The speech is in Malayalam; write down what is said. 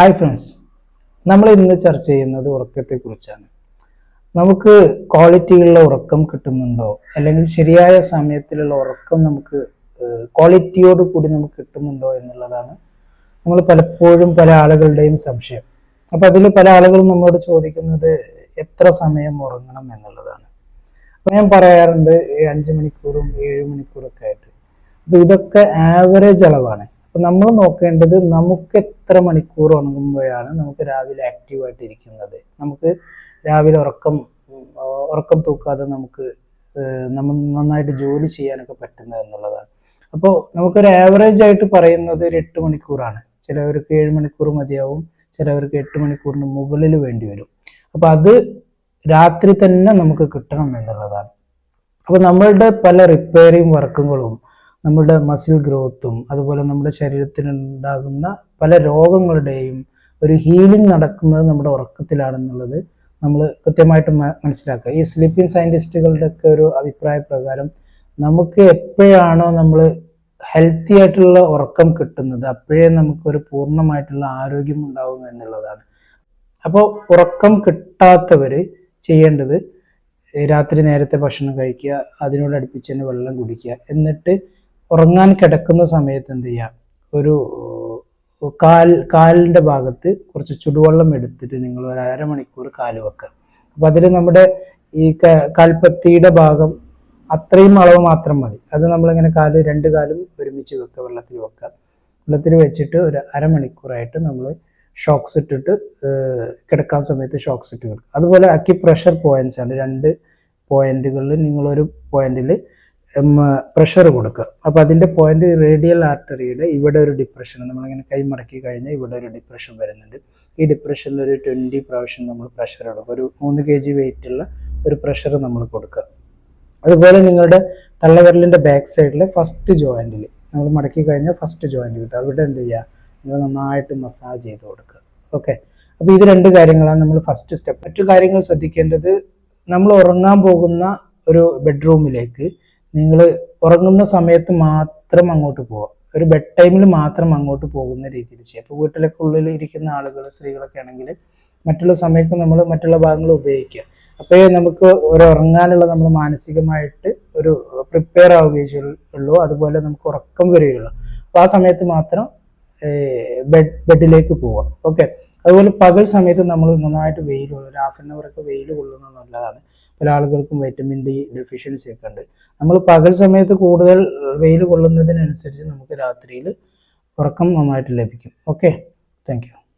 ഹായ് ഫ്രണ്ട്സ് നമ്മൾ ഇന്ന് ചർച്ച ചെയ്യുന്നത് ഉറക്കത്തെക്കുറിച്ചാണ്. നമുക്ക് ക്വാളിറ്റിയുള്ള ഉറക്കം കിട്ടുന്നുണ്ടോ? അല്ലെങ്കിൽ ശരിയായ സമയത്തിലുള്ള ഉറക്കം നമുക്ക് ക്വാളിറ്റിയോട് കൂടി നമുക്ക് കിട്ടുന്നുണ്ടോ എന്നുള്ളതാണ് നമ്മൾ പലപ്പോഴും പല ആളുകളുടെയും സംശയം. അപ്പം അതിൽ പല ആളുകളും നമ്മളോട് ചോദിക്കുന്നത് എത്ര സമയം ഉറങ്ങണം എന്നുള്ളതാണ്. അപ്പം ഞാൻ പറയാറുണ്ട് അഞ്ചു മണിക്കൂറും ഏഴ് മണിക്കൂറൊക്കെ ആയിട്ട്. അപ്പം ഇതൊക്കെ ആവറേജ് അളവാണ്. അപ്പം നമ്മൾ നോക്കേണ്ടത് നമുക്ക് എത്ര മണിക്കൂർ ഉറങ്ങുമ്പോഴാണ് നമുക്ക് രാവിലെ ആക്റ്റീവായിട്ട് ഇരിക്കുന്നത്? നമുക്ക് രാവിലെ ഉറക്കം ഉറക്കം തൂക്കാതെ നമുക്ക് നമ്മൾ നന്നായിട്ട് ജോലി ചെയ്യാനൊക്കെ പറ്റുന്നത് എന്നുള്ളതാണ്. അപ്പോൾ നമുക്കൊരു ആവറേജ് ആയിട്ട് പറയുന്നത് ഒരു എട്ട് മണിക്കൂറാണ്. ചിലവർക്ക് ഏഴ് മണിക്കൂർ മതിയാവും ചിലവർക്ക് എട്ട് മണിക്കൂറിന് മുകളിൽ വേണ്ടി വരും. അപ്പോൾ അത് രാത്രി തന്നെ നമുക്ക് കിട്ടണം എന്നുള്ളതാണ്. അപ്പോൾ നമ്മളുടെ പല റിപ്പയറിങ് വർക്കുകളും നമ്മുടെ മസിൽ ഗ്രോത്തും അതുപോലെ നമ്മുടെ ശരീരത്തിനുണ്ടാകുന്ന പല രോഗങ്ങളുടെയും ഒരു ഹീലിംഗ് നടക്കുന്നത് നമ്മുടെ ഉറക്കത്തിലാണെന്നുള്ളത് നമ്മൾ കൃത്യമായിട്ട് മനസ്സിലാക്കുക. ഈ സ്ലീപ്പിംഗ് സയന്റിസ്റ്റുകളുടെ ഒക്കെ ഒരു അഭിപ്രായ പ്രകാരം നമുക്ക് എപ്പോഴാണോ നമ്മൾ ഹെൽത്തി ആയിട്ടുള്ള ഉറക്കം കിട്ടുന്നത് അപ്പോഴേ നമുക്കൊരു പൂർണമായിട്ടുള്ള ആരോഗ്യം ഉണ്ടാവും എന്നുള്ളതാണ്. അപ്പോൾ ഉറക്കം കിട്ടാത്തവർ ചെയ്യേണ്ടത് രാത്രി നേരത്തെ ഭക്ഷണം കഴിക്കുക അതിനോട് അടുപ്പിച്ച് തന്നെ വെള്ളം കുടിക്കുക എന്നിട്ട് ഉറങ്ങാൻ കിടക്കുന്ന സമയത്ത് എന്ത് ചെയ്യുക ഒരു കാൽ കാലിന്റെ ഭാഗത്ത് കുറച്ച് ചുടുവെള്ളം എടുത്തിട്ട് നിങ്ങൾ ഒരു അരമണിക്കൂർ കാൽ വെക്കുക. അപ്പം അതിൽ നമ്മുടെ ഈ കാൽപ്പത്തിയുടെ ഭാഗം അത്രയും അളവ് മാത്രം മതി. അത് നമ്മളിങ്ങനെ കാൽ രണ്ട് കാലും ഒരുമിച്ച് വെക്കുക വെള്ളത്തിൽ വെക്കുക. വെള്ളത്തിൽ വെച്ചിട്ട് ഒരു അരമണിക്കൂറായിട്ട് നമ്മൾ ഷോക്സ് ഇട്ടിട്ട് കിടക്കാൻ സമയത്ത് ഷോക്സ് ഇട്ട് കിടക്കുക അതുപോലെ അക്കി പ്രഷർ പോയിന്റ്സ് ആണ്. രണ്ട് പോയിന്റുകളിൽ നിങ്ങളൊരു പോയിന്റിൽ പ്രഷർ കൊടുക്കുക. അപ്പോൾ അതിന്റെ പോയിന്റ് റേഡിയൽ ആർട്ടറിയുടെ ഇവിടെ ഒരു ഡിപ്രഷൻ നമ്മളിങ്ങനെ കൈ മടക്കി കഴിഞ്ഞാൽ ഇവിടെ ഒരു ഡിപ്രഷൻ വരുന്നുണ്ട്. ഈ ഡിപ്രഷനിൽ ഒരു ട്വന്റി പ്രാവശ്യം നമ്മൾ പ്രഷർ കൊടുക്കുക ഒരു മൂന്ന് കെ ജി വെയിറ്റുള്ള ഒരു പ്രഷർ നമ്മൾ കൊടുക്കുക. അതുപോലെ നിങ്ങളുടെ തള്ളവിരലിന്റെ ബാക്ക് സൈഡിലെ ഫസ്റ്റ് ജോയിന്റിൽ നമ്മൾ മടക്കി കഴിഞ്ഞാൽ ഫസ്റ്റ് ജോയിന്റ് കിട്ടും. അവിടെ എന്ത് ചെയ്യുക? നിങ്ങൾ നന്നായിട്ട് മസാജ് ചെയ്ത് കൊടുക്കുക. ഓക്കെ അപ്പോൾ ഇത് രണ്ട് കാര്യങ്ങളാണ് നമ്മൾ ഫസ്റ്റ് സ്റ്റെപ്പ് മറ്റു കാര്യങ്ങൾ ശ്രദ്ധിക്കേണ്ടത് നമ്മൾ ഉറങ്ങാൻ പോകുന്ന ഒരു ബെഡ്റൂമിലേക്ക് നിങ്ങൾ ഉറങ്ങുന്ന സമയത്ത് മാത്രം അങ്ങോട്ട് പോവുക. ഒരു ബെഡ് ടൈമിൽ മാത്രം അങ്ങോട്ട് പോകുന്ന രീതിയിൽ ചെയ്യുക. അപ്പോൾ വീട്ടിലൊക്കെ ഉള്ളിൽ ഇരിക്കുന്ന ആളുകൾ സ്ത്രീകളൊക്കെ ആണെങ്കിൽ മറ്റുള്ള സമയത്ത് നമ്മൾ മറ്റുള്ള ഭാഗങ്ങൾ ഉപയോഗിക്കുക. അപ്പോൾ നമുക്ക് ഒരു ഉറങ്ങാനുള്ള നമ്മൾ മാനസികമായിട്ട് ഒരു പ്രിപ്പയർ ആവുകയും അതുപോലെ നമുക്ക് ഉറക്കം വരികയുള്ളൂ. അപ്പോൾ ആ സമയത്ത് മാത്രം ബെഡ് ബെഡിലേക്ക് പോവുക ഓക്കെ അതുപോലെ പകൽ സമയത്ത് നമ്മൾ നന്നായിട്ട് വെയിൽ ഒരു ഹാഫ് ആൻ അവറൊക്കെ വെയിൽ കൊള്ളുന്നത് നല്ലതാണ്. പല ആളുകൾക്കും വൈറ്റമിൻ ഡി ഡെഫിഷ്യൻസി ഒക്കെ ഉണ്ട്. നമ്മൾ പകൽ സമയത്ത് കൂടുതൽ വെയിൽ കൊള്ളുന്നതിനനുസരിച്ച് നമുക്ക് രാത്രിയിൽ ഉറക്കം നന്നായിട്ട് ലഭിക്കും. Okay thank